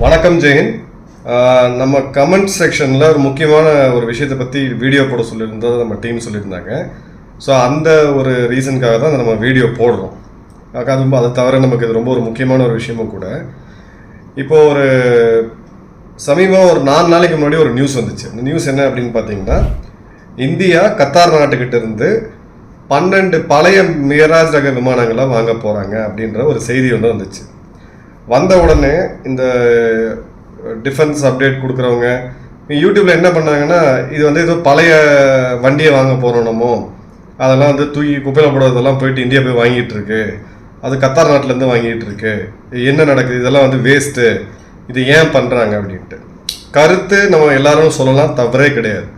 வணக்கம் ஜெயின். நம்ம கமெண்ட் செக்ஷனில் ஒரு முக்கியமான ஒரு விஷயத்தை பற்றி வீடியோ போட சொல்லியிருந்தது நம்ம டீம் சொல்லியிருந்தாங்க. ஸோ அந்த ஒரு ரீசனுக்காக தான் நம்ம வீடியோ போடுறோம். அதுவும் அதை தவிர நமக்கு இது ரொம்ப ஒரு முக்கியமான ஒரு விஷயமும் கூட. இப்போ ஒரு சமீபம் ஒரு நாலு நாளைக்கு முன்னாடி ஒரு நியூஸ் வந்துச்சு. அந்த நியூஸ் என்ன அப்படின்னு பார்த்தீங்கன்னா இந்தியா கத்தார் நாட்டுக்கிட்ட இருந்து பன்னெண்டு பழைய மியராஜ் ரக விமானங்களை வாங்க போகிறாங்க அப்படின்ற ஒரு செய்தி ஒன்று வந்துச்சு. வந்த உடனே இந்த டிஃபென்ஸ் அப்டேட் கொடுக்குறவங்க யூடியூப்பில் என்ன பண்ணாங்கன்னா இது வந்து ஏதோ பழைய வண்டியை வாங்க போகிறோம் நம்ம. அதெல்லாம் வந்து தூக்கி குப்பையில் போடுறதெல்லாம் போயிட்டு இந்தியா போய் வாங்கிட்டு இருக்கு அது கத்தார் நாட்டிலேருந்து வாங்கிட்டு இருக்கு என்ன நடக்குது? இதெல்லாம் வந்து வேஸ்ட்டு இது ஏன் பண்ணுறாங்க அப்படின்ட்டு. கருத்து நம்ம எல்லாரும் சொல்லலாம் தவறே கிடையாது.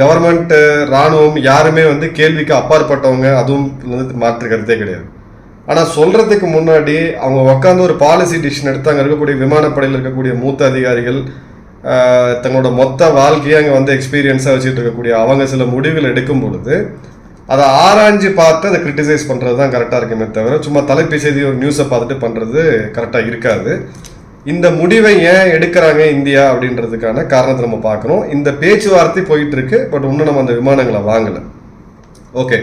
கவர்மெண்ட்டு ராணுவம் யாருமே வந்து கேள்விக்கு அப்பாற்பட்டவங்க அதுவும் வந்து மாற்று கருத்தே கிடையாது. ஆனால் சொல்கிறதுக்கு முன்னாடி அவங்க உட்காந்து ஒரு பாலிசி டிசிஷன் எடுத்து அங்கே இருக்கக்கூடிய விமானப்படையில் இருக்கக்கூடிய மூத்த அதிகாரிகள் தங்களோட மொத்த வாழ்க்கையை அங்கே வந்து எக்ஸ்பீரியன்ஸாக வச்சுட்டு இருக்கக்கூடிய அவங்க சில முடிவுகள் எடுக்கும் பொழுது அதை ஆராய்ஞ்சு பார்த்து அதை கிரிட்டிசைஸ் பண்ணுறது தான் கரெக்டாக இருக்குமே தவிர சும்மா தலைப்பு செய்தி ஒரு நியூஸை பார்த்துட்டு பண்ணுறது கரெக்டாக இருக்காது. இந்த முடிவை ஏன் எடுக்கிறாங்க இந்தியா அப்படின்றதுக்கான காரணத்தை நம்ம பார்க்கணும். இந்த பேச்சுவார்த்தை போயிட்டு இருக்கு பட் இன்னும் நம்ம அந்த விமானங்களை வாங்கலை. ஓகே.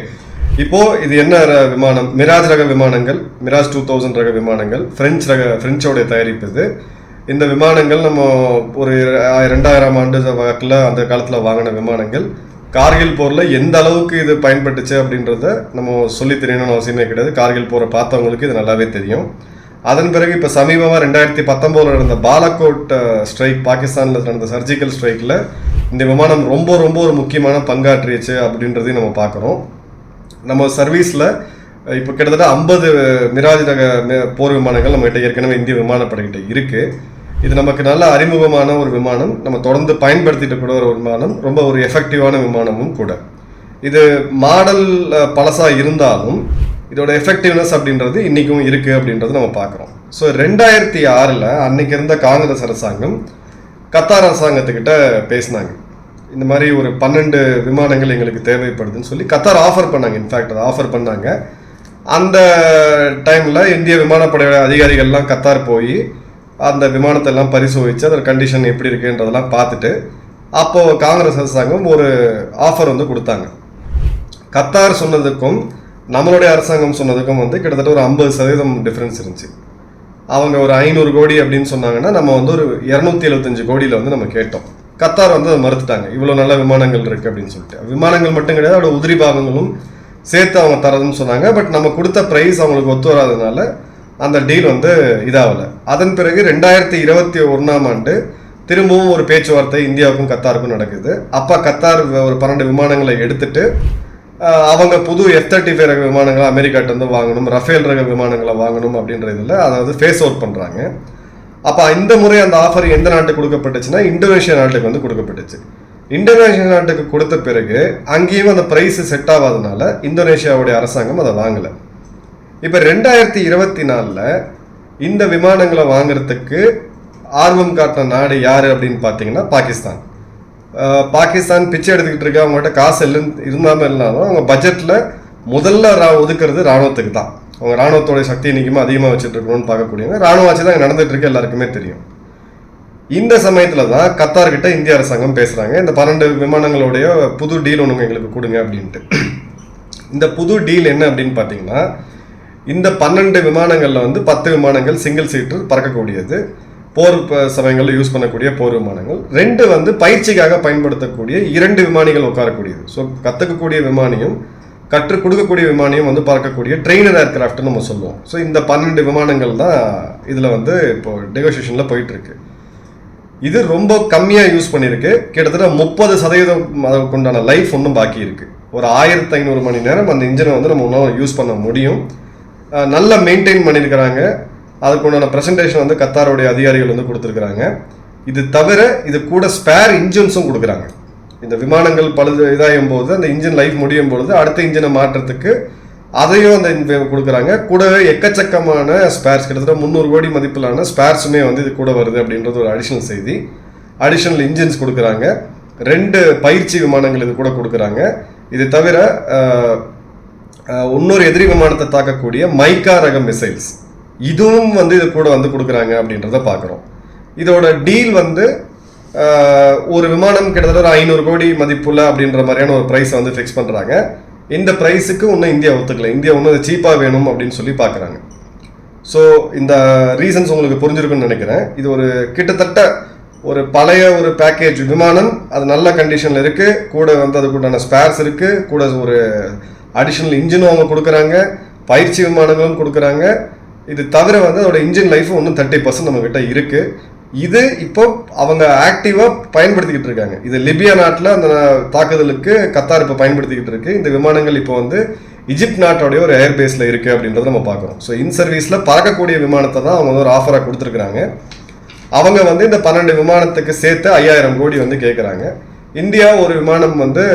இப்போ இது என்ன ர- விமானம்? மிராஜ் ரக விமானங்கள் மிராஜ் டூ தௌசண்ட் ரக விமானங்கள் ஃப்ரெஞ்ச் ரக பிரெஞ்சோடைய தயாரிப்பு இது. இந்த விமானங்கள் நம்ம ஒரு ரெண்டாயிரம் ஆண்டு வாக்கில் அந்த காலத்தில் வாங்கின விமானங்கள். கார்கில் போரில் எந்த அளவுக்கு இது பயன்பட்டுச்சு அப்படின்றத நம்ம சொல்லி தெரியணும்னு அவசியமே கிடையாது. கார்கில் போரை பார்த்தவங்களுக்கு இது நல்லாவே தெரியும். அதன் பிறகு இப்போ சமீபமாக ரெண்டாயிரத்தி பத்தொம்போதில் நடந்த பாலக்கோட் ஸ்ட்ரைக் பாகிஸ்தானில் நடந்த சர்ஜிக்கல் ஸ்ட்ரைக்கில் இந்த விமானம் ரொம்ப ரொம்ப ஒரு முக்கியமான பங்காற்றியச்சு அப்படின்றதையும் நம்ம பார்க்குறோம். நம்ம சர்வீஸில் இப்போ கிட்டத்தட்ட ஐம்பது மிராஜ் ரக போர் விமானங்கள் நம்மகிட்ட ஏற்கனவே இந்திய விமானப்படைகிட்ட இருக்குது இது நமக்கு நல்ல அறிமுகமான ஒரு விமானம். நம்ம தொடர்ந்து பயன்படுத்திட்டு கூட ஒரு விமானம். ரொம்ப ஒரு எஃபெக்டிவான விமானமும் கூட. இது மாடல் பழசாக இருந்தாலும் இதோட எஃபெக்டிவ்னஸ் அப்படின்றது இன்றைக்கும் இருக்குது அப்படின்றது நம்ம பார்க்குறோம் ஸோ ரெண்டாயிரத்தி ஆறில் அன்னைக்கு இருந்த காங்கிரஸ் அரசாங்கம் கத்தார் அரசாங்கத்துக்கிட்ட பேசினாங்க. இந்த மாதிரி ஒரு பன்னெண்டு விமானங்கள் எங்களுக்கு தேவைப்படுதுன்னு சொல்லி கத்தார் ஆஃபர் பண்ணாங்க. இன்ஃபேக்ட் அதை ஆஃபர் பண்ணாங்க. அந்த டைமில் இந்திய விமானப்படை அதிகாரிகள்லாம் கத்தார் போய் அந்த விமானத்தை எல்லாம் பரிசோதித்து அதோட கண்டிஷன் எப்படி இருக்குன்றதெல்லாம் பார்த்துட்டு அப்போது காங்கிரஸ் அரசாங்கம் ஒரு ஆஃபர் வந்து கொடுத்தாங்க. கத்தார் சொன்னதுக்கும் நம்மளுடைய அரசாங்கம் சொன்னதுக்கும் வந்து கிட்டத்தட்ட ஒரு ஐம்பது சதவீதம் டிஃப்ரென்ஸ் இருந்துச்சு. அவங்க ஒரு ஐநூறு கோடி அப்படின்னு சொன்னாங்கன்னா நம்ம வந்து ஒரு இரநூத்தி எழுபத்தஞ்சு கோடியில் வந்து நம்ம கேட்டோம். கத்தார் வந்து அதை மறுத்துட்டாங்க. இவ்வளோ நல்ல விமானங்கள் இருக்குது அப்படின்னு சொல்லிட்டு. விமானங்கள் மட்டும் கிடையாது அதோட உதிரி பாகங்களும் சேர்த்து அவங்க தரதுன்னு சொன்னாங்க. பட் நம்ம கொடுத்த ப்ரைஸ் அவங்களுக்கு ஒத்து வராதனால அந்த டீல் வந்து இதாகலை. அதன் பிறகு ரெண்டாயிரத்தி இருபத்தி ஒன்றாம் ஆண்டு திரும்பவும் ஒரு பேச்சுவார்த்தை இந்தியாவுக்கும் கத்தாருக்கும் நடக்குது. அப்போ கத்தார் ஒரு பன்னெண்டு விமானங்களை எடுத்துட்டு அவங்க புது எஃப் தேர்ட்டி ஃபைவ் ரக விமானங்களை அமெரிக்காட்டேருந்து வாங்கணும் ரஃபேல் ரக விமானங்களை வாங்கணும் அப்படின்ற இதில் அதாவது ஃபேஸ் அவுட் பண்ணுறாங்க அப்போ இந்த முறை அந்த ஆஃபர் எந்த நாட்டுக்கு கொடுக்கப்பட்டுச்சுன்னா இந்தோனேஷியா நாட்டுக்கு வந்து கொடுக்கப்பட்டுச்சு. இந்தோனேஷியா நாட்டுக்கு கொடுத்த பிறகு அங்கேயும் அந்த ப்ரைஸ் செட் ஆகாதனால இந்தோனேஷியாவுடைய அரசாங்கம் அதை வாங்கலை. இப்போ ரெண்டாயிரத்தி இருபத்தி நாலில் இந்த விமானங்களை வாங்குறதுக்கு ஆர்வம் காட்டின நாடு யார் அப்படின்னு பார்த்தீங்கன்னா பாகிஸ்தான். பாகிஸ்தான் பிச்சை எடுத்துக்கிட்டு இருக்க அவங்கள்ட்ட காசு இல்லை இருந்தாமல் இல்லைனாலும் அவங்க பட்ஜெட்டில் முதல்ல ரா ஒதுக்குறது ராணுவத்துக்கு தான். அவங்க ராணுவத்தோடைய சக்தி இன்றைக்குமே அதிகமாக வச்சுட்டு இருக்கணும்னு பார்க்கக்கூடியவங்க. ராணுவ ஆட்சி தான் இங்க எல்லாருக்குமே தெரியும். இந்த சமயத்தில் தான் கத்தார்கிட்ட இந்திய அரசாங்கம் பேசுகிறாங்க இந்த பன்னெண்டு விமானங்களுடைய புது டீல் ஒன்று எங்களுக்கு கொடுங்க அப்படின்ட்டு. இந்த புது டீல் என்ன அப்படின்னு பார்த்தீங்கன்னா இந்த பன்னெண்டு விமானங்களில் வந்து பத்து விமானங்கள் சிங்கிள் சீட்டர் பறக்கக்கூடியது. போர் சமயங்களில் யூஸ் பண்ணக்கூடிய போர் விமானங்கள். ரெண்டு வந்து பயிற்சிக்காக பயன்படுத்தக்கூடிய இரண்டு விமானிகள் உட்காரக்கூடியது. ஸோ கற்றுக்கக்கூடிய விமானியும் கற்றுக் கொடுக்கக்கூடிய விமானியம் வந்து பறக்கக்கூடிய ட்ரெயினர் ஏர்க்ராஃப்ட்னு நம்ம சொல்லுவோம். ஸோ இந்த பன்னெண்டு விமானங்கள் தான் இதில் வந்து இப்போ நெகோசியேஷனில் போயிட்டுருக்கு. இது ரொம்ப கம்மியாக யூஸ் பண்ணியிருக்கு. கிட்டத்தட்ட முப்பது சதவீதம் அதற்குண்டான உண்டான லைஃப் ஒன்றும் பாக்கி இருக்குது ஒரு ஆயிரத்தி ஐநூறு மணி நேரம் அந்த இன்ஜினை வந்து நம்ம இன்னும் யூஸ் பண்ண முடியும். நல்லா மெயின்டைன் பண்ணியிருக்கிறாங்க. அதுக்குண்டான ப்ரெசன்டேஷன் வந்து கத்தாருடைய அதிகாரிகள் வந்து கொடுத்துருக்குறாங்க. இது தவிர இது கூட ஸ்பேர் இன்ஜின்ஸும் கொடுக்குறாங்க. இந்த விமானங்கள் பழுது இதாகும் போது அந்த இன்ஜின் லைஃப் முடியும் பொழுது அடுத்த இன்ஜினை மாற்றுறதுக்கு அதையும் அந்த கொடுக்குறாங்க. கூடவே எக்கச்சக்கமான ஸ்பேர்ஸ் கிட்டத்தட்ட முந்நூறு கோடி மதிப்பிலான ஸ்பேர்ஸுமே வந்து இது கூட வருது அப்படின்றது ஒரு அடிஷனல் செய்தி. அடிஷ்னல் இன்ஜின்ஸ் கொடுக்குறாங்க. ரெண்டு பயிற்சி விமானங்கள் இது கூட கொடுக்குறாங்க. இது தவிர இன்னொரு எதிரி விமானத்தை தாக்கக்கூடிய மைக்கா ரக மிசைல்ஸ் இதுவும் வந்து இது கூட வந்து கொடுக்குறாங்க அப்படின்றத பார்க்குறோம். இதோட டீல் வந்து ஒரு விமானம் கிட்டத்தட்ட ஒரு ஐநூறு கோடி மதிப்புள்ள அப்படின்ற மாதிரியான ஒரு ப்ரைஸை வந்து ஃபிக்ஸ் பண்ணுறாங்க இந்த ப்ரைஸுக்கு இன்னும் இந்தியா ஒத்துக்கல. இந்தியா இன்னும் சீப்பாக வேணும் அப்படின்னு சொல்லி பார்க்குறாங்க. ஸோ இந்த ரீசன்ஸ் உங்களுக்கு புரிஞ்சிருக்குன்னு நினைக்கிறேன். இது ஒரு கிட்டத்தட்ட ஒரு பழைய ஒரு பேக்கேஜ் விமானம். அது நல்ல கண்டிஷனில் இருக்குது கூட வந்து அதுக்குண்டான ஸ்பேர்ஸ் இருக்குது கூட ஒரு அடிஷ்னல் இன்ஜினும் அவங்க கொடுக்குறாங்க. பயிற்சி விமானங்களும் கொடுக்குறாங்க. இது தவிர வந்து அதோட இன்ஜின் லைஃப் ஒன்றும் தேர்ட்டி பர்சன்ட் நம்மக்கிட்ட இருக்குது இது இப்போ அவங்க ஆக்டிவாக பயன்படுத்திக்கிட்டு இருக்காங்க. இது லிபியா நாட்டில் அந்த தாக்குதலுக்கு கத்தார் இப்போ பயன்படுத்திக்கிட்டு இருக்கு. இந்த விமானங்கள் இப்போ வந்து இஜிப்ட் நாட்டோடைய ஒரு ஏர்பேஸில் இருக்குது அப்படின்றத நம்ம பார்க்குறோம். ஸோ இன் சர்வீஸில் பறக்கக்கூடிய விமானத்தை தான் அவங்க வந்து ஒரு ஆஃபராக கொடுத்துருக்குறாங்க. அவங்க வந்து இந்த பன்னெண்டு விமானத்துக்கு சேர்த்து ஐயாயிரம் கோடி வந்து கேட்குறாங்க இந்தியா ஒரு விமானம் வந்து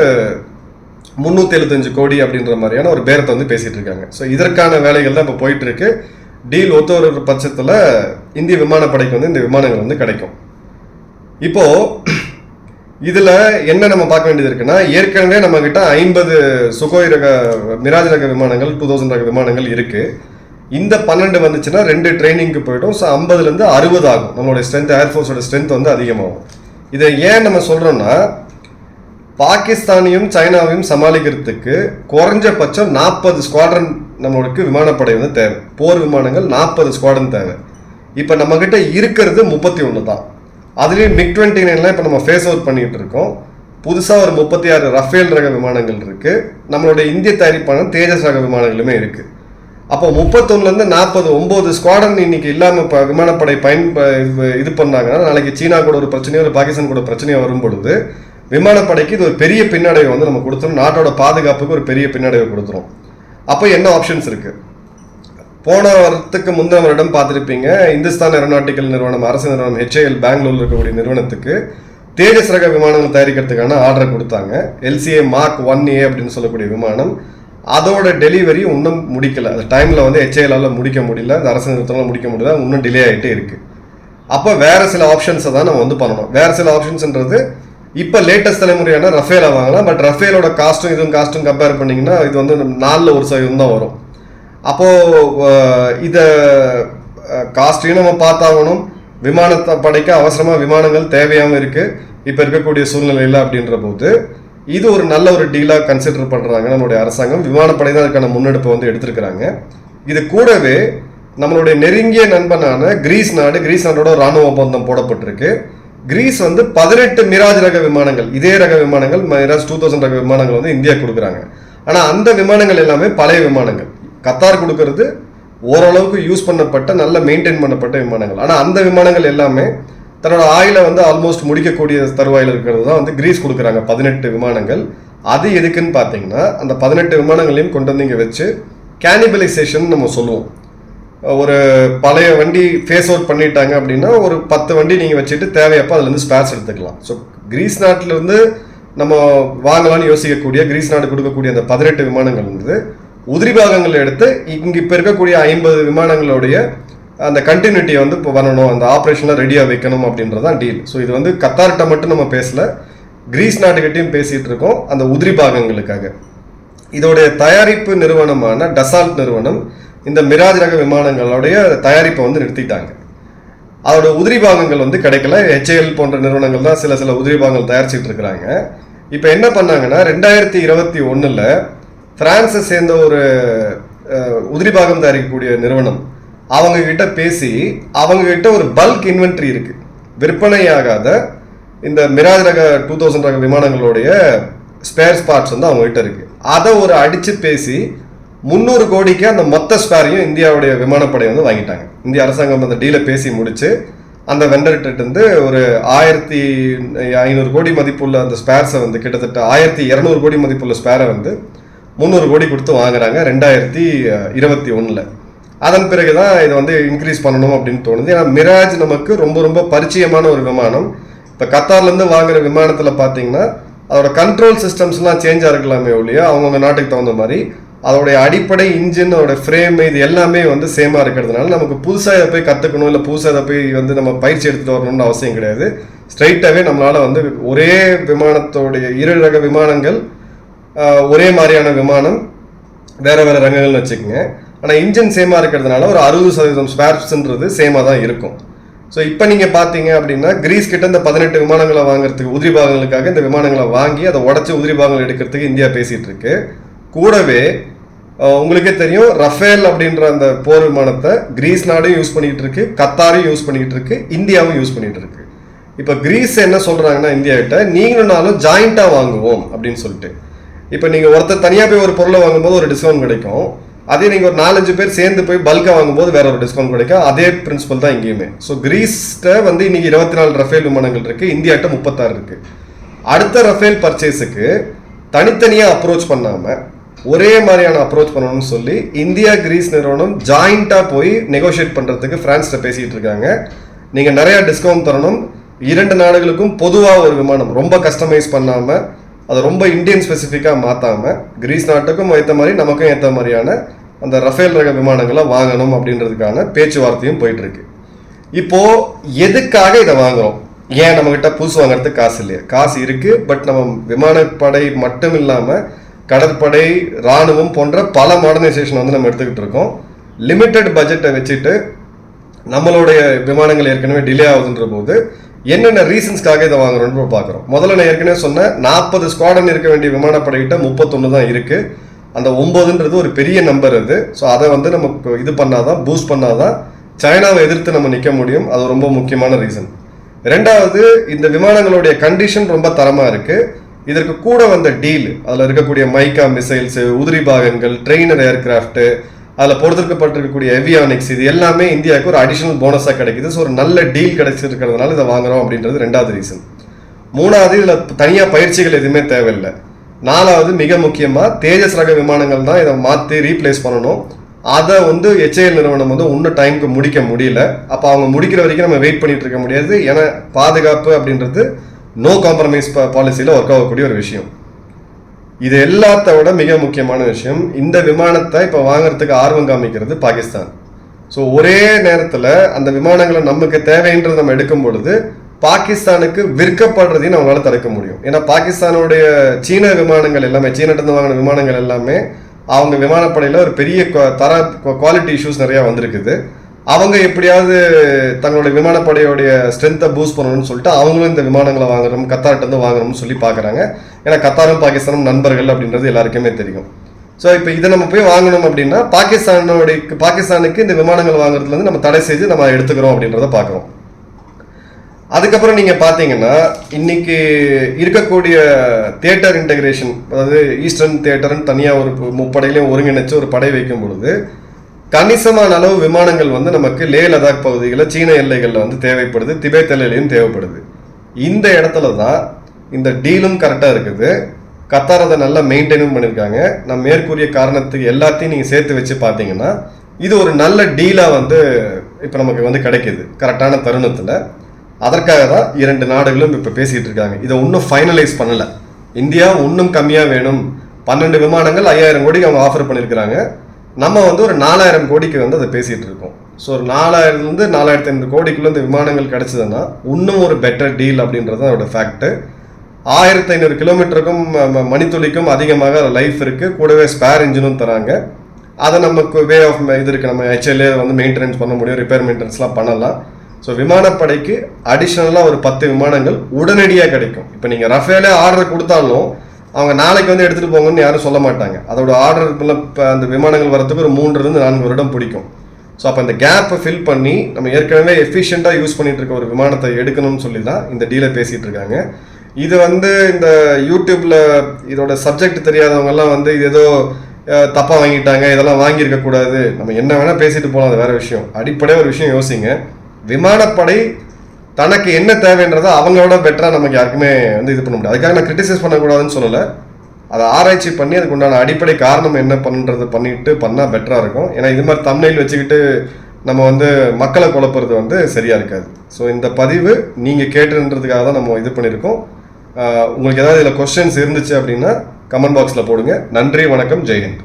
முந்நூற்றி எழுபத்தஞ்சு கோடி அப்படின்ற மாதிரியான ஒரு பேரத்தை வந்து பேசிகிட்டு இருக்காங்க. ஸோ இதற்கான வேலைகள் தான் இப்போ போயிட்டுருக்கு டீல் ஒத்து ஒரு பட்சத்தில் இந்திய விமானப்படைக்கு வந்து இந்த விமானங்கள் வந்து கிடைக்கும். இப்போது இதில் என்ன நம்ம பார்க்க வேண்டியது இருக்குன்னா ஏற்கனவே நம்மக்கிட்ட ஐம்பது சுகோய் ரக மிராஜ் ரக விமானங்கள் டூ தௌசண்ட் ரக விமானங்கள் இருக்குது இந்த பன்னெண்டு வந்துச்சுன்னா ரெண்டு ட்ரைனிங்க்கு போயிடும். ஸோ ஐம்பதுலேருந்து அறுபது ஆகும். நம்மளுடைய ஸ்ட்ரென்த் ஏர்ஃபோர்ஸோட ஸ்ட்ரென்த் வந்து அதிகமாகும். இதை ஏன் நம்ம சொல்கிறோம்னா பாகிஸ்தானையும் சைனாவையும் சமாளிக்கிறதுக்கு குறைஞ்சபட்சம் நாற்பது ஸ்குவாட்ரன் நம்மளுக்கு விமானப்படை வந்து தேவை. போர் விமானங்கள் நாற்பது ஸ்குவாடன் தேவை. இப்போ நம்மக்கிட்ட இருக்கிறது முப்பத்தி ஒன்று தான். அதுலேயும் மிக் டுவெண்ட்டி நைன்லாம் இப்போ நம்ம ஃபேஸ் அவுட் பண்ணிகிட்டு இருக்கோம். புதுசாக ஒரு முப்பத்தி ஆறு ரஃபேல் ரக விமானங்கள் இருக்குது நம்மளுடைய இந்திய தயாரிப்பான தேஜஸ் ரக விமானங்களுமே இருக்குது அப்போ முப்பத்தொன்னுலேருந்து நாற்பது ஒம்பது ஸ்குவாடன் இன்னைக்கு இல்லாமல் இப்போ விமானப்படை பயன் ப- இது- இது பண்ணாங்கன்னா நாளைக்கு சீனா கூட ஒரு பிரச்சனையோ இல்லை பாகிஸ்தான் கூட பிரச்சனையோ வரும் பொழுது விமானப்படைக்கு இது ஒரு பெரிய பின்னடைவை வந்து நம்ம கொடுத்துரும். நாட்டோட பாதுகாப்புக்கு ஒரு பெரிய பின்னடைவை கொடுத்துரும். அப்போ என்ன ஆப்ஷன்ஸ் இருக்குது போன வாரத்துக்கு முந்தின வருடம் பார்த்துருப்பீங்க இந்துஸ்தான் ஏரோநாட்டிக்கல் நிறுவனம் அரசு நிறுவனம் ஹெச்ஏஎல் பெங்களூரில் இருக்கக்கூடிய நிறுவனத்துக்கு தேஜஸ் ரக விமானங்கள் தயாரிக்கிறதுக்கான ஆர்டர் கொடுத்தாங்க. எல்சிஏ மார்க் ஒன் ஏ அப்படின்னு சொல்லக்கூடிய விமானம். அதோட டெலிவரி இன்னும் முடிக்கல. அந்த டைமில் வந்து ஹெச்ஏஎலால் முடிக்க முடியல அந்த அரசு நிறுவனத்தால முடிக்க முடியல இன்னும் டிலே ஆகிட்டே இருக்குது அப்போ வேறு சில ஆப்ஷன்ஸை தான் நம்ம வந்து பண்ணணும். வேறு சில ஆப்ஷன்ஸ்ன்றது இப்போ லேட்டஸ்ட் தலைமுறையான ரஃபேல வாங்கலாம். பட் ரஃபேலோட காஸ்ட்டும் இதுவும் காஸ்ட்டும் கம்பேர் பண்ணிங்கன்னா இது வந்து நாலில் ஒரு சதவீதம் தான் வரும். அப்போது இதை காஸ்ட்டையும் நம்ம பார்த்தாகணும். விமானத்தை படைக்க அவசரமாக விமானங்கள் தேவையாகவும் இருக்குது இப்போ இருக்கக்கூடிய சூழ்நிலையில் அப்படின்ற போது இது ஒரு நல்ல ஒரு டீலாக கன்சிடர் பண்ணுறாங்க நம்மளுடைய அரசாங்கம். விமானப்படை தான் அதுக்கான முன்னெடுப்பை வந்து எடுத்திருக்கிறாங்க. இது கூடவே நம்மளுடைய நெருங்கிய நண்பனான கிரீஸ் நாடு கிரீஸ் நாடோட ராணுவ ஒப்பந்தம் போடப்பட்டிருக்கு. கிரீஸ் வந்து பதினெட்டு மிராஜ் ரக விமானங்கள் இதே ரக விமானங்கள் மிராஜ் டூ தௌசண்ட் ரக விமானங்கள் வந்து இந்தியா கொடுக்குறாங்க. ஆனால் அந்த விமானங்கள் எல்லாமே பழைய விமானங்கள். கத்தார் கொடுக்கறது ஓரளவுக்கு யூஸ் பண்ணப்பட்ட நல்ல மெயின்டைன் பண்ணப்பட்ட விமானங்கள். ஆனால் அந்த விமானங்கள் எல்லாமே தன்னோட ஆயில வந்து ஆல்மோஸ்ட் முடிக்கக்கூடிய தருவாயில் இருக்கிறது தான் வந்து கிரீஸ் கொடுக்குறாங்க பதினெட்டு விமானங்கள். அது எதுக்குன்னு பார்த்தீங்கன்னா அந்த பதினெட்டு விமானங்களையும் கொண்டு வந்து இங்கே வச்சு கேனிபலைசேஷன் நம்ம சொல்லுவோம். ஒரு பழைய வண்டி ஃபேஸ் அவுட் பண்ணிட்டாங்க அப்படின்னா ஒரு பத்து வண்டி நீங்கள் வச்சுட்டு தேவையப்போ அதுலேருந்து ஸ்பேர்ஸ் எடுத்துக்கலாம். ஸோ கிரீஸ் நாட்டிலேருந்து நம்ம வாங்கலாம்னு யோசிக்கக்கூடிய கிரீஸ் நாடு கொடுக்கக்கூடிய அந்த பதினெட்டு விமானங்கள் வந்து உதிரி பாகங்கள் எடுத்து இங்கே இப்போ இருக்கக்கூடிய ஐம்பது விமானங்களுடைய அந்த கண்டினியூட்டியை வந்து இப்போ வரணும் அந்த ஆப்ரேஷனில் ரெடியாக வைக்கணும் அப்படின்றது தான் டீல் ஸோ இது வந்து கத்தார்கிட்ட மட்டும் நம்ம பேசல. கிரீஸ் நாட்டுக்கிட்டையும் பேசிகிட்டு இருக்கோம் அந்த உதிரி பாகங்களுக்காக. இதோடைய தயாரிப்பு நிறுவனமான டசால்ட் நிறுவனம் இந்த மிராஜ் ரக விமானங்களுடைய தயாரிப்பை வந்து நிறுத்திட்டாங்க. அதோட உதிரி பாகங்கள் வந்து கிடைக்கல. ஹெச்ஏஎல் போன்ற நிறுவனங்கள் தான் சில சில உதிரி பாகங்கள் தயாரிச்சிட்டு இருக்கிறாங்க. இப்போ என்ன பண்ணாங்கன்னா ரெண்டாயிரத்தி இருபத்தி ஒன்றில் ஃப்ரான்ஸை சேர்ந்த ஒரு உதிரி பாகம் தயாரிக்கக்கூடிய நிறுவனம் அவங்கக்கிட்ட பேசி அவங்கக்கிட்ட ஒரு பல்க் இன்வென்ட்ரி இருக்குது விற்பனையாகாத இந்த மிராஜ் ரக டூ தௌசண்ட் ரக விமானங்களுடைய ஸ்பேர் பார்ட்ஸ் வந்து அவங்க கிட்ட அதை ஒரு அடித்து பேசி முந்நூறு கோடிக்கு அந்த மொத்த ஸ்பேரையும் இந்தியாவுடைய விமானப்படை வந்து வாங்கிட்டாங்க. இந்திய அரசாங்கம் அந்த டீலை பேசி முடிச்சு அந்த வெண்டர்கிட்ட இருந்து ஒரு ஆயிரத்தி ஐநூறு கோடி மதிப்புள்ள அந்த ஸ்பேர்ஸை வந்து கிட்டத்தட்ட ஆயிரத்தி இரநூறு கோடி மதிப்புள்ள ஸ்பேரை வந்து முந்நூறு கோடி கொடுத்து வாங்குறாங்க ரெண்டாயிரத்தி இருபத்தி ஒன்றில் அதன் பிறகு தான் இதை வந்து இன்க்ரீஸ் பண்ணணும் அப்படின்னு தோணுது. ஏன்னா மிராஜ் நமக்கு ரொம்ப ரொம்ப பரிச்சயமான ஒரு விமானம். இப்போ கத்தார்லேருந்து வாங்குற விமானத்தில் பார்த்தீங்கன்னா அதோட கண்ட்ரோல் சிஸ்டம்ஸ்லாம் சேஞ்சாக இருக்கலாமே ஒழிய அவங்கவுங்க நாட்டுக்கு தகுந்த மாதிரி அதோடைய அடிப்படை இன்ஜின் அதோட ஃப்ரேம் இது எல்லாமே வந்து சேமாக இருக்கிறதுனால நமக்கு புதுசாக இதை போய் கற்றுக்கணும் இல்லை புதுசாக இதை போய் வந்து நம்ம பயிற்சி எடுத்துகிட்டு வரணும்னு அவசியம் கிடையாது. ஸ்ட்ரைட்டாகவே நம்மளால் வந்து ஒரே விமானத்தோடைய இரு ரக விமானங்கள் ஒரே மாதிரியான விமானம் வேறு வேறு ரகங்கள்னு வச்சுக்கோங்க. ஆனால் இன்ஜின் சேமாக இருக்கிறதுனால ஒரு அறுபது சதவீதம் ஸ்பேர்ஸ்ன்றது சேமாக தான் இருக்கும். ஸோ இப்போ நீங்கள் பார்த்தீங்க அப்படின்னா கிரீஸ் கிட்ட இந்த பதினெட்டு விமானங்களை வாங்குறதுக்கு உதிரி பாகங்களுக்காக இந்த விமானங்களை வாங்கி அதை உடச்சி உதிரி பாகங்கள் எடுக்கிறதுக்கு இந்தியா பேசிகிட்டு இருக்கு. கூடவே உங்களுக்கே தெரியும் ரஃபேல் அப்படின்ற அந்த போர் விமானத்தை கிரீஸ் நாடும் யூஸ் பண்ணிட்டு இருக்கு கத்தாரும் யூஸ் பண்ணிட்டு இருக்கு இந்தியாவும் யூஸ் பண்ணிட்டு இருக்கு இப்போ கிரீஸ் என்ன சொல்றாங்கன்னா இந்தியா கிட்ட நீங்களும்னாலும் ஜாயிண்டா வாங்குவோம் அப்படின்னு சொல்லிட்டு. இப்போ நீங்க ஒருத்தர் தனியா போய் ஒரு பொருளை வாங்கும்போது ஒரு டிஸ்கவுண்ட் கிடைக்கும். அதே நீங்க ஒரு நாலஞ்சு பேர் சேர்ந்து போய் பல்கா வாங்கும்போது வேற ஒரு டிஸ்கவுண்ட் கிடைக்கும். அதே பிரின்சிபல் தான் இங்கேயுமே. ஸோ கிரீஸ்ட வந்து இன்னைக்கு இருபத்தி நாலு ரஃபேல் விமானங்கள் இருக்கு. இந்தியாட்ட முப்பத்தாறு இருக்கு. அடுத்த ரஃபேல் பர்ச்சேஸுக்கு தனித்தனியாக அப்ரோச் பண்ணாமல் ஒரே மாதிரியான அப்ரோச் பண்ணணும்னு சொல்லி இந்தியா கிரீஸ் நிறுவனம் ஜாயிண்ட்டாக போய் நெகோஷியேட் பண்ணுறதுக்கு ஃப்ரான்ஸ்கிட்ட பேசிகிட்டு இருக்காங்க. நீங்கள் நிறையா டிஸ்கவுண்ட் தரணும். இரண்டு நாடுகளுக்கும் பொதுவாக ஒரு விமானம் ரொம்ப கஸ்டமைஸ் பண்ணாமல் அதை ரொம்ப இந்தியன் ஸ்பெசிஃபிக்காக மாற்றாமல் கிரீஸ் நாட்டுக்கும் ஏற்ற மாதிரி நமக்கும் ஏற்ற மாதிரியான அந்த ரஃபேல் ரக விமானங்களை வாங்கணும் அப்படின்றதுக்கான பேச்சுவார்த்தையும் போயிட்டுருக்கு. இப்போது எதுக்காக இதை வாங்குறோம்? ஏன் நம்மக்கிட்ட புதுசு வாங்குறதுக்கு காசு இல்லையா? காசு இருக்குது பட் நம்ம விமானப்படை மட்டும் இல்லாமல் கடற்படை ராணுவம் போன்ற பல மாடர்னைசேஷன் வந்து நம்ம எடுத்துக்கிட்டு இருக்கோம். லிமிட்டட் பட்ஜெட்டை வச்சுட்டு நம்மளுடைய விமானங்கள் ஏற்கனவே டிலே ஆகுதுன்ற போது என்னென்ன ரீசன்ஸ்க்காக இதை வாங்குறோம்னு பார்க்குறோம். முதல்ல நான் ஏற்கனவே சொன்னேன் நாற்பது ஸ்குவாடன் இருக்க வேண்டிய விமானப்படைகிட்ட முப்பத்தொன்று தான் இருக்குது அந்த ஒம்பதுன்றது ஒரு பெரிய நம்பர் அது. ஸோ அதை வந்து நம்ம இது பண்ணாதான் பூஸ்ட் பண்ணாதான் சைனாவை எதிர்த்து நம்ம நிற்க முடியும். அது ரொம்ப முக்கியமான ரீசன் ரெண்டாவது இந்த விமானங்களுடைய கண்டிஷன் ரொம்ப தரமாக இருக்குது இதற்கு கூட வந்த டீல் அதில் இருக்கக்கூடிய மைக்கா மிசைல்ஸு உதிரி பாகங்கள் ட்ரெயினர் ஏர்கிராஃப்ட்டு அதில் பொறுத்திருக்கப்பட்டிருக்கக்கூடிய எவியானிக்ஸ் இது எல்லாமே இந்தியாவுக்கு ஒரு அடிஷனல் போனஸாக கிடைக்குது. ஸோ ஒரு நல்ல டீல் கிடைச்சிருக்கிறதுனால இதை வாங்குறோம் அப்படின்றது ரெண்டாவது ரீசன் மூணாவது இதில் தனியாக பயிற்சிகள் எதுவுமே தேவையில்லை. நாலாவது மிக முக்கியமாக தேஜஸ் ரக விமானங்கள் தான் இதை மாற்றி ரீப்ளேஸ் பண்ணணும். அதை வந்து ஹெச்ஏஎல் நிறுவனம் வந்து இன்னும் டைமுக்கு முடிக்க முடியல. அப்போ அவங்க முடிக்கிற வரைக்கும் நம்ம வெயிட் பண்ணிட்டு இருக்க முடியாது. ஏன்னா பாதுகாப்பு அப்படின்றது நோ காம்ப்ரமைஸ் பாலிசியில் ஒர்க் ஆகக்கூடிய ஒரு விஷயம். இது எல்லாத்த விட மிக முக்கியமான விஷயம். இந்த விமானத்தை இப்போ வாங்குறதுக்கு ஆர்வம் காமிக்கிறது பாகிஸ்தான். ஸோ ஒரே நேரத்தில் அந்த விமானங்களை நமக்கு தேவைன்றது நம்ம எடுக்கும் பொழுது பாகிஸ்தானுக்கு விற்கப்படுறதையும் நம்மளால தடுக்க முடியும். ஏன்னா பாகிஸ்தானுடைய சீன விமானங்கள் எல்லாமே சீனட்டிருந்து வாங்கின விமானங்கள் எல்லாமே அவங்க விமானப்படையில் ஒரு பெரிய குவா- தர குவாலிட்டி இஷ்யூஸ் நிறையா வந்திருக்குது. அவங்க எப்படியாவது தங்களுடைய விமானப்படையோடைய ஸ்ட்ரென்த்தை பூஸ்ட் பண்ணணும்னு சொல்லிட்டு அவங்களும் இந்த விமானங்களை வாங்குறோம் கத்தார்கிட்ட வாங்கணும்னு வாங்குறோம்னு சொல்லி பார்க்குறாங்க. ஏன்னா கத்தாரும் பாகிஸ்தானும் நண்பர்கள் அப்படின்றது எல்லாருக்குமே தெரியும். ஸோ இப்போ இதை நம்ம போய் வாங்கணும் அப்படின்னா பாகிஸ்தானோடைய பாகிஸ்தானுக்கு இந்த விமானங்கள் வாங்குறதுலேருந்து நம்ம தடை செய்து நம்ம எடுத்துக்கிறோம் அப்படின்றத பார்க்குறோம். அதுக்கப்புறம் நீங்கள் பார்த்தீங்கன்னா இன்னைக்கு இருக்கக்கூடிய தேட்டர் இன்டகிரேஷன் அதாவது ஈஸ்டர்ன் தேட்டர்னு தனியாக ஒரு முப்படையிலையும் ஒருங்கிணைச்சு ஒரு படை வைக்கும் பொழுது கணிசமான அளவு விமானங்கள் வந்து நமக்கு லே லடாக் பகுதிகளில் சீன எல்லைகளில் வந்து தேவைப்படுது திபேத் எல்லையிலையும் தேவைப்படுது. இந்த இடத்துல தான் இந்த டீலும் கரெக்டாக இருக்குது. கத்தார் அதை நல்லா மெயின்டைனும் பண்ணியிருக்காங்க. நான் மேற்கூறிய காரணத்துக்கு எல்லாத்தையும் நீங்கள் சேர்த்து வச்சு பார்த்தீங்கன்னா இது ஒரு நல்ல டீலாக வந்து இப்போ நமக்கு வந்து கிடைக்கிது. கரெக்டான தருணத்தில். அதற்காக தான் இரண்டு நாடுகளும் இப்போ பேசிகிட்டு இருக்காங்க. இதை இன்னும் ஃபைனலைஸ் பண்ணலை. இந்தியா இன்னும் கம்மியாக வேணும். பன்னெண்டு விமானங்கள் ஐயாயிரம் கோடிக்கு அவங்க ஆஃபர் பண்ணியிருக்கிறாங்க. நம்ம வந்து ஒரு நாலாயிரம் கோடிக்கு வந்து அதை பேசிகிட்டு இருக்கோம். ஸோ ஒரு நாலாயிரத்துலேருந்து நாலாயிரத்தி ஐநூறு கோடிக்குள்ளே இந்த விமானங்கள் கிடச்சிதுன்னா இன்னும் ஒரு பெட்டர் டீல் அப்படின்றது அதோட ஃபேக்ட்டு ஆயிரத்தி ஐநூறு கிலோமீட்டருக்கும் மணித்துளிக்கும் அதிகமாக லைஃப் இருக்குது கூடவே ஸ்பேர் இன்ஜினும் தராங்க. அதை நமக்கு வே ஆஃப் இது இருக்குது நம்ம ஹெச்எல்ஏ வந்து மெயின்டெனன்ஸ் பண்ண முடியும் ரிப்பேர் மெயின்டெனன்ஸ்லாம் பண்ணலாம். ஸோ விமானப்படைக்கு அடிஷ்னலாக ஒரு பத்து விமானங்கள் உடனடியாக கிடைக்கும். இப்போ நீங்கள் ரஃபேலே ஆர்டர் கொடுத்தாலும் அவங்க நாளைக்கு வந்து எடுத்துகிட்டு போங்கன்னு யாரும் சொல்ல மாட்டாங்க. அதோட ஆர்டர் இப்போ அந்த விமானங்கள் வரத்துக்கு ஒரு மூன்றுலேருந்து நான்கு வருடம் பிடிக்கும். ஸோ அப்போ அந்த கேப்பை ஃபில் பண்ணி நம்ம ஏற்கனவே எஃபிஷியண்ட்டாக யூஸ் பண்ணிட்டு இருக்க ஒரு விமானத்தை எடுக்கணும்னு சொல்லி தான் இந்த டீலை பேசிகிட்டு இருக்காங்க. இது வந்து இந்த யூடியூப்ல இதோட சப்ஜெக்ட் தெரியாதவங்கெல்லாம் வந்து இது ஏதோ தப்பாக வாங்கிட்டாங்க இதெல்லாம் வாங்கியிருக்க கூடாது. நம்ம என்ன வேணால் பேசிட்டு போகலாம் அது வேற விஷயம். அடிப்படையாக ஒரு விஷயம் யோசிங்க. விமானப்படை தனக்கு என்ன தேவைன்றதை அவங்களோட பெட்டராக நமக்கு யாருக்குமே வந்து இது பண்ண முடியாது. அதுக்காக நான் கிரிட்டிசைஸ் பண்ணக்கூடாதுன்னு சொல்லலை. அதை ஆராய்ச்சி பண்ணி அதுக்கு உண்டான அடிப்படை காரணம் என்ன பண்ணுறது பண்ணிட்டு பண்ணால் பெட்டராக இருக்கும். ஏன்னா இது மாதிரி தமிழில் வச்சுக்கிட்டு நம்ம வந்து மக்களை குழப்புறது வந்து சரியாக இருக்காது. ஸோ இந்த பதிவு நீங்கள் கேட்டுன்றதுக்காக தான் நம்ம இது பண்ணியிருக்கோம். உங்களுக்கு ஏதாவது இதில் கொஸ்டின்ஸ் இருந்துச்சு அப்படின்னா கமெண்ட் பாக்ஸில் போடுங்க. நன்றி வணக்கம் ஜெயஹிந்த்